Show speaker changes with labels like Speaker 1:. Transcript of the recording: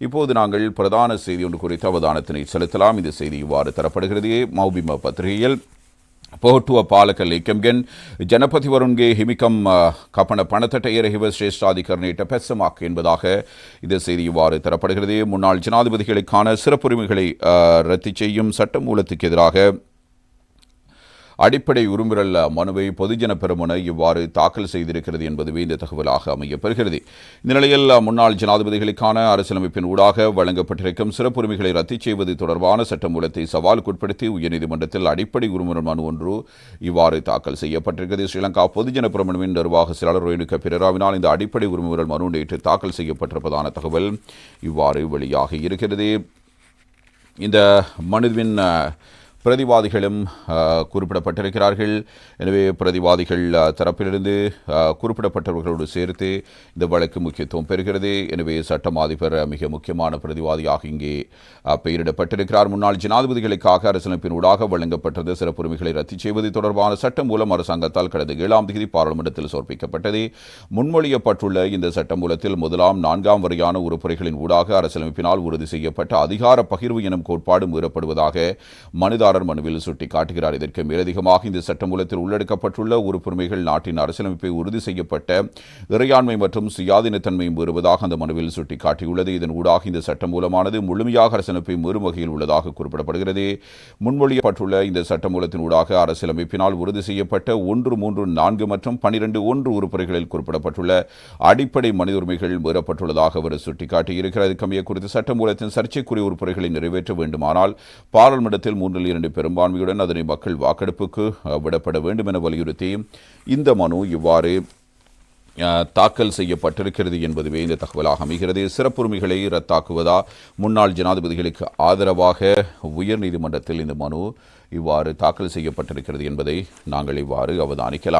Speaker 1: இப்போது நாங்கள் பிரதான செய்தி ஒன்று குறித்து அவதானத்தினை செலுத்தலாம் இந்த செய்தி இவ்வாறு தரப்படுகிறது மௌபிம பத்திரிகையில் ಪೋಹುಟ್ಟುವ ಪಾಲಕಲ್ಲಿ ಕೆಮ್ಗೆನ್ ಜನಪತಿ ವರುಣ್ಗೆ ಹಿಮಿಕಂ கப்பன பணத்தட்ட ஏறகிவ சிரேஷ்டாதிகரணியிட்ட பெசமாக்கு என்பதாக இந்த செய்தி இவ்வாறு தரப்படுகிறது முன்னாள் ஜனாதிபதிகளுக்கான சிறப்புரிமைகளை அஹ், ரத்து செய்யும் சட்ட மூலத்துக்கு எதிராக அடிப்படை உரிமைகள் மனுவை பொதுஜன பெருமன இவ்வாறு தாக்கல் செய்திருக்கிறது என்பதுவே இந்த தகவலாக அமையப்பெறுகிறது. இந்த நிலையில் முன்னாள் ஜனாதிபதிகளுக்கான அரசியலமைப்பின் ஊடாக வழங்கப்பட்டிருக்கும் சிறப்புரிமைகளை ரத்து செய்வது தொடர்பான சட்டமூலத்தை சவாலுக்குட்படுத்தி உயர்நீதிமன்றத்தில் அடிப்படை உரிமை மனு ஒன்று இவ்வாறு தாக்கல் செய்யப்பட்டிருக்கிறது. ஸ்ரீலங்கா பொதுஜன பெருமனுவின் நிர்வாக செயலாளர் ரோயினுக்க பிரராவினால் இந்த அடிப்படை உரிமைகள் மனு நேற்று தாக்கல் செய்யப்பட்டிருப்பதான தகவல் இவ்வாறு வெளியாகி இருக்கிறது. இந்த மனுவின் பிரதிவாதிகளும் குறிப்பிடப்பட்டிருக்கிறார்கள். எனவே பிரதிவாதிகள் தரப்பிலிருந்து குறிப்பிடப்பட்டவர்களோடு சேர்த்து இந்த வழக்கு முக்கியத்துவம் பெறுகிறது. எனவே சட்டம் அதிபர் மிக முக்கியமான பிரதிவாதியாக இங்கே பெயரிடப்பட்டிருக்கிறார். முன்னாள் ஜனாதிபதிகளுக்காக அரசியலமைப்பின் ஊடாக வழங்கப்பட்டது. சிறப்புரிமைகளை ரத்து செய்வது தொடர்பான சட்டம் மூலம் அரசாங்கத்தால் கடந்த ஏழாம் தேதி பாராளுமன்றத்தில் சமர்ப்பிக்கப்பட்டது முன்மொழியப்பட்டுள்ள இந்த சட்டம் மூலத்தில் முதலாம் நான்காம் வரையான உறுப்புரைகளின் ஊடாக அரசியலமைப்பினால் உறுதி செய்யப்பட்ட அதிகார பகிர்வு எனும் கோட்பாடு மீறப்படுவதாக மனுதாரர் மனுவில் சுட்டிக்காட்டுகிறார். இதற்கு மேலதிகமாக இந்த சட்டமூலத்தில் உள்ளடக்கப்பட்டுள்ள உறுப்புரிமைகள் நாட்டின் அரசியலமைப்பை உறுதி செய்யப்பட்ட இறையாண்மை மற்றும் சுயாதீனத்தன்மையை மீறுவதாக அந்த மனுவில் சுட்டிக்காட்டியுள்ளது. இதன் ஊடாக இந்த சட்டமூலமானது முழுமையாக அரசியலமைப்பை மீறும் வகையில் உள்ளதாக குறிப்பிடப்படுகிறது. முன்மொழியப்பட்டுள்ள இந்த சட்டமூலத்தின் ஊடாக அரசியலமைப்பினால் உறுதி செய்யப்பட்ட ஒன்று மூன்று நான்கு மற்றும் பனிரெண்டு ஒன்று உறுப்புரைகளில் குறிப்பிடப்பட்டுள்ள அடிப்படை மனித உரிமைகள் மீறப்பட்டுள்ளதாக அவர் சுட்டிக்காட்டியிருக்கிறது கம்மிய குறித்த சட்டமூலத்தின் சர்ச்சைக்குரிய உறுப்புரைகளை நிறைவேற்ற வேண்டுமானால் பாராளுமன்றத்தில் மூன்றில் இரண்டு பெரும்பான்மையுடன் அதனை மக்கள் வாக்கெடுப்புக்கு விடப்பட வேண்டும் என வலியுறுத்தி இந்த மனு இவ்வாறு தாக்கல் செய்யப்பட்டிருக்கிறது என்பதுவே இந்த தகவலாக அமைகிறது. சிறப்புரிமைகளை ரத்தாக்குவதா முன்னாள் ஜனாதிபதிகளுக்கு ஆதரவாக உயர்நீதிமன்றத்தில் இந்த மனு இவ்வாறு தாக்கல் செய்யப்பட்டிருக்கிறது என்பதை நாங்கள் இவ்வாறு அவதானிக்கலாம்.